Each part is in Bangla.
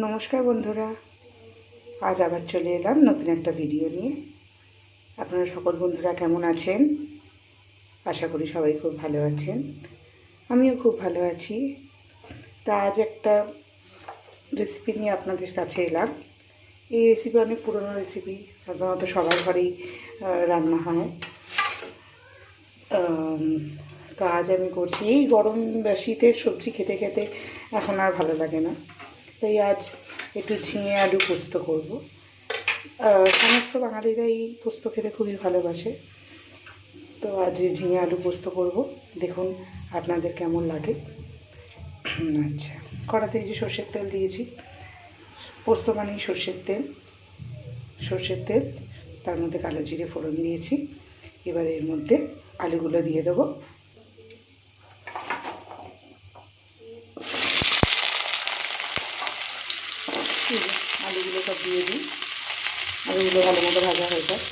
নমস্কার বন্ধুরা, আজ আবার চলে এলাম নতুন একটা ভিডিও নিয়ে। আপনারা সকল বন্ধুরা কেমন আছেন? আশা করি সবাই খুব ভালো আছেন। আমিও খুব ভালো আছি। তা আজ একটা রেসিপি নিয়ে আপনাদের কাছে এলাম। এই রেসিপি অনেক পুরনো রেসিপি সাধারণত সবার ঘরেই রান্না হয়। আজ আমি করছি। এই গরম শীতের সবজি খেতে খেতে এখন আর ভালো লাগে না। তাই আজ একটু ঝিঙে আলু পোস্ত করব। সমস্ত বাঙালিরাই পোস্ত খেতে খুবই ভালোবাসে। তো আজ ঝিঙে আলু পোস্ত করব। দেখুন আপনাদের কেমন লাগে। আচ্ছা কড়াতে যে সর্ষের তেল দিয়েছি। পোস্ত মানেই সর্ষের তেল। সর্ষের তেল, তার মধ্যে কালো জিরে ফোড়ন দিয়েছি। এবার এর মধ্যে আলুগুলো দিয়ে দেবো এই যে আলুগুলো সব দিয়ে দিই। আলুগুলো ভালো মতো ভাজা হয়ে যায়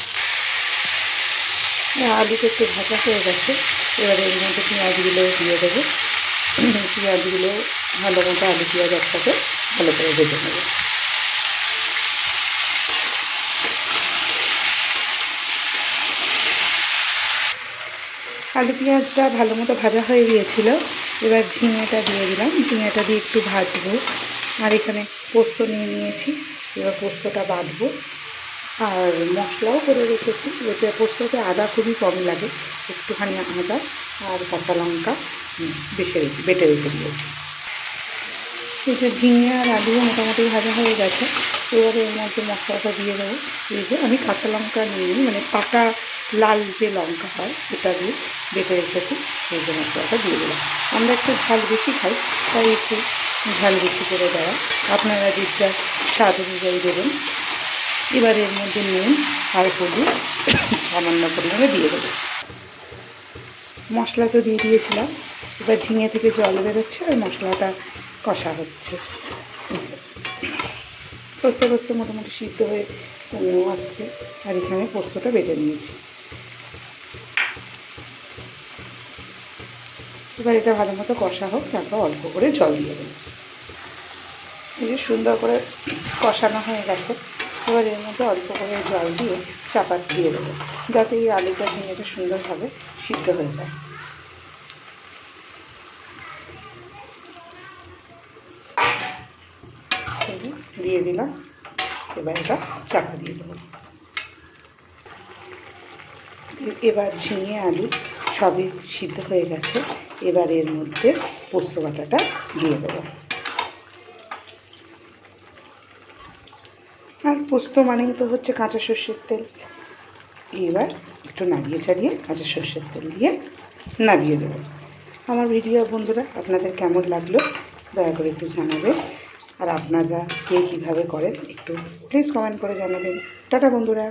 না, আলুটা একটু ভাজা হয়ে গেছে। এবারে এর মধ্যে পেঁয়াজগুলো দিয়ে দেবো। পেঁয়াজগুলো ভালো মতো আলু পেঁয়াজ একসাথে ভালো করে ভেজে নেব। আলু পেঁয়াজটা ভালো মতো ভাজা হয়ে গিয়েছিল। এবার ঝিঙেটা দিয়ে দিলাম। ঝিঙেটা দিয়ে একটু ভাজবো। আর এখানে পোস্ত নিয়ে নিয়েছি। এবার পোস্তটা বাঁধবো আর মশলাও করে রেখেছি। এতে পোস্ততে আদা খুবই কম লাগে, একটুখানি আদা আর কাঁচা লঙ্কা বেশি বেটে রেখে দিয়েছি। যে ঝিঙে আর আলু মোটামুটি ভাজা হয়ে গেছে। এবারে এর মধ্যে মশলাটা দিয়ে দেবো। এই যে আমি কাঁচা লঙ্কা নিয়ে মানে পাকা লাল যে লঙ্কা হয় সেটা দিয়ে বেটে রেখেছি। এই যে মশলাটা দিয়ে দিলাম। আমরা একটু ঝাল বেশি খাই, তাই একটু ঝাল বেশি করে দেওয়া। আপনারা যেটা স্বাদ অনুযায়ী দেবেন। এবার এর মধ্যে নুন আর হলুদ সামান্য পরিমাণে দিয়ে দেবো। মশলা তো দিয়ে দিয়েছিলাম। এবার ঝিঙে থেকে জল বেরোচ্ছে আর মশলাটা কষা হচ্ছে। কষতে কষতে মোটামুটি সিদ্ধ হয়ে আসছে। আর এখানে পোস্তটা বেটে নিয়েছি। এবার এটা ভালো মতো কষা হোক, তারপর অল্প করে জল দিয়ে দেবো। এই যে সুন্দর করে কষানো হয়ে গেছে, এবার এর মধ্যে অল্প করে জল দিয়ে চাপা দিয়ে দেবো, যাতে এই আলুটা ঝিঙেটা সুন্দরভাবে সিদ্ধ হয়ে যায়। দিয়ে দিলাম, এবার এটা চাপা দিয়ে দেবো। এবার ঝিঙে আলু সবই সিদ্ধ হয়ে গেছে। এবার এর মধ্যে পোস্ত বাটাটা দিয়ে দেবো। আর পোস্ত মানেই তো হচ্ছে কাঁচা সর্ষের তেল। এবার একটু নাড়িয়ে চাড়িয়ে কাঁচা সর্ষের তেল দিয়ে নামিয়ে দেবো। আমার ভিডিও বন্ধুরা, আপনাদের কেমন লাগল? দয়া করে একটু জানাবেন। আর আপনারা কে কীভাবে করেন একটু প্লিজ কমেন্ট করে জানাবেন। টাটা বন্ধুরা।